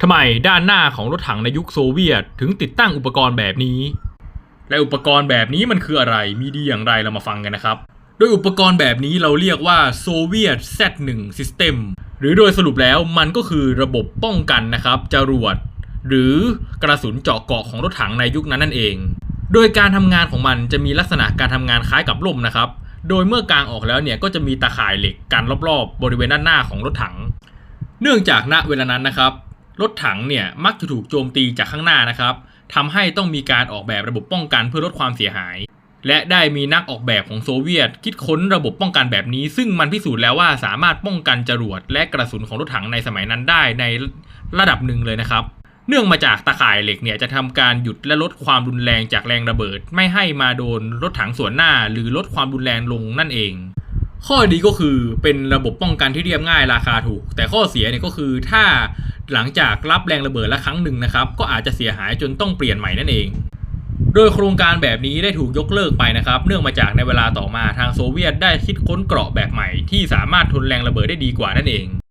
ทำไมด้านหน้าของรถถังในยุคโซเวียต ถึงติดตั้งอุปกรณ์แบบนี้ และอุปกรณ์แบบนี้มันคืออะไรมีดีอย่างไรเรามาฟังกันนะครับ โดยอุปกรณ์แบบนี้เราเรียกว่า Soviet Z1 System หรือโดยสรุปแล้วมันก็คือระบบป้องกันนะครับจรวด หรือกระสุนเจาะเกาะของรถถังในยุคนั้นนั่นเอง โดยการทำงานของมันจะมีลักษณะการทำงานคล้ายกับล่มนะครับ โดยเมื่อกางออกแล้วเนี่ยก็จะมีตาข่ายเหล็กกันรอบๆ บริเวณด้านหน้าของรถถัง เนื่องจากณเวลานั้นนะครับ รถถังเนี่ยมักจะถูกโจมตีจากข้างหน้านะครับทำให้ต้องมีการออกแบบระบบป้องกันเพื่อลดความเสียหาย และได้มีนักออกแบบของโซเวียต คิดค้นระบบป้องกันแบบนี้ ซึ่งมันพิสูจน์แล้วว่าสามารถป้องกันจรวดและกระสุนของรถถังในสมัยนั้นได้ในระดับหนึ่งเลยนะครับ เนื่องมาจากตาข่ายเหล็กเนี่ยจะทำการหยุดและลดความรุนแรงจากแรงระเบิด ไม่ให้มาโดนรถถังส่วนหน้า หรือลดความรุนแรงลงนั่นเอง ข้อดีก็คือเป็นระบบป้องกันที่เรียบง่ายราคาถูก แต่ข้อเสียเนี่ยก็คือถ้าหลังจากรับแรงระเบิดละครั้งหนึ่งนะครับ ก็อาจจะเสียหายจนต้องเปลี่ยนใหม่นั่นเอง โดยโครงการแบบนี้ได้ถูกยกเลิกไปนะครับ เนื่องมาจากในเวลาต่อมาทางโซเวียตได้คิดค้นเกราะแบบใหม่ที่สามารถทนแรงระเบิดได้ดีกว่านั่นเอง